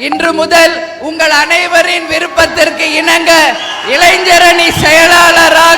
இன்று முதல் உங்கள் அனைவரின் விருப்பத்திற்கு இணங்க இளைஞரணி செயலாளராக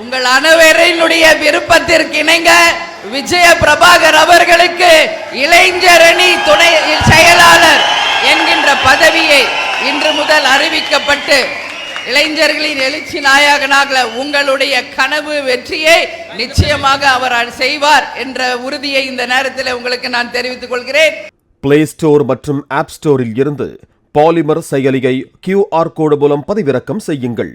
உங்கள் அனைவரினுடைய விருப்பத்திற்கு இணங்க விஜய பிரபாகர் அவர்களுக்கு இளைஞரணி துணை செயலாளர் என்கின்ற பதவியை இன்று முதல் அறிவிக்கப்பட்டு இளைஞர்களின் எழுச்சி நாயகனாக உங்களுடைய கனவு வெற்றியை நிச்சயமாக அவர் செய்வார் என்ற உறுதியை இந்த நேரத்தில் உங்களுக்கு நான் தெரிவித்துக் கொள்கிறேன். பிளே ஸ்டோர் மற்றும் ஆப் ஸ்டோரில் இருந்து பாலிமர் செயலியை கியூஆர் கோடு மூலம் பதிவிறக்கம் செய்யுங்கள்.